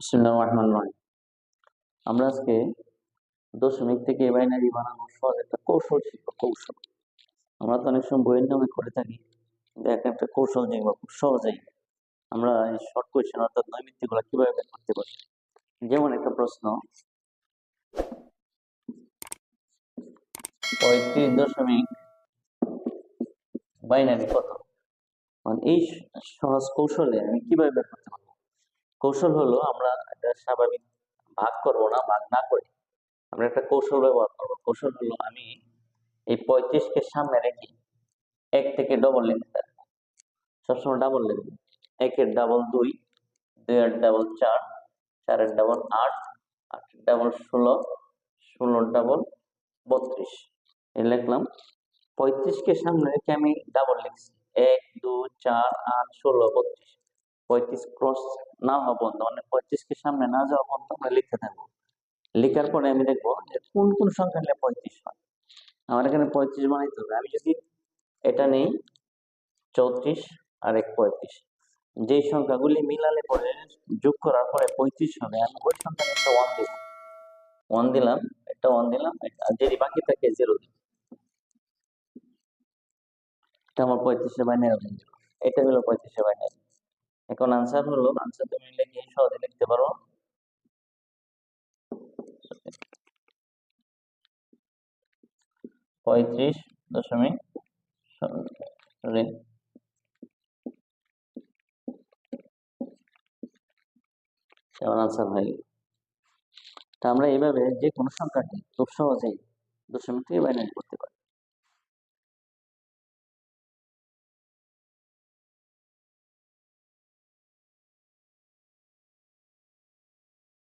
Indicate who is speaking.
Speaker 1: বিসমুল্লাহ রহমান রহিম। আমরা আজকে দশমিক থেকে বাইনারি বানানোর সহজ একটা কৌশল শিখব, কৌশল। আমরা তো অনেক সময় বইয়ের নামে করে থাকি এক একটা কৌশল দেখব খুব সহজেই আমরা এই শর্ট কোয়েশ্চেন অর্থাৎ নৈমিত্তিকগুলো কীভাবে বের করতে পারি? যেমন একটা প্রশ্ন, পঁয়ত্রিশ দশমিক বাইনারি কত? মানে এই সহজ কৌশলে আমি কীভাবে বের করতে পারব? কৌশল হলো আমরা একটা স্বাভাবিক ভাগ করব না, ভাগ না করে আমরা একটা কৌশল ব্যবহার করব। কৌশল হলো আমি এই পঁয়ত্রিশকে সামনে রেখে এক থেকে ডবল লিখতে থাকব সবসময় ডাবল লিখব একের ডাবল দুই, দুইয়ের ডাবল চার, চারের ডাবল আট, আটের ডাবল ষোলো, ষোলোর ডাবল বত্রিশ। লিখলাম পঁয়ত্রিশকে সামনে রেখে আমি ডাবল লিখছি। এক, দুই, চার, আট, ষোলো, বত্রিশ। পঁয়ত্রিশ ক্রস না হওয়া পর্যন্ত মানে পঁয়ত্রিশকে সামনে না যাওয়া পর্যন্ত আমরা লিখতে থাকব লেখার পরে আমি দেখব যে কোন কোন সংখ্যা নিলে পঁয়ত্রিশ হয়। আমার এখানে পঁয়ত্রিশ বানাইতে হবে। আমি যদি এটা নেই, চৌত্রিশ আর এক পঁয়ত্রিশ, যেই সংখ্যাগুলি মিলালে পরে যোগ করার পরে পঁয়ত্রিশ হবে, আমি ওই সংখ্যার একটা ওয়ান দিব। ওয়ান দিলাম, একটা ওয়ান দিলাম আর যদি বাকি থাকে জিরো দিই এটা আমার পঁয়ত্রিশে বাইনারি এটা হলো পঁয়ত্রিশে বাইনারি এখন আনসার হলো আনসার তুমি লিখে সহজে লিখতে পারো। পঁয়ত্রিশ দশমিক আনসার আমরা এইভাবে যে কোনো সংখ্যাটি খুব সহজেই দশমিক থেকে বাইনারি করতে পারি।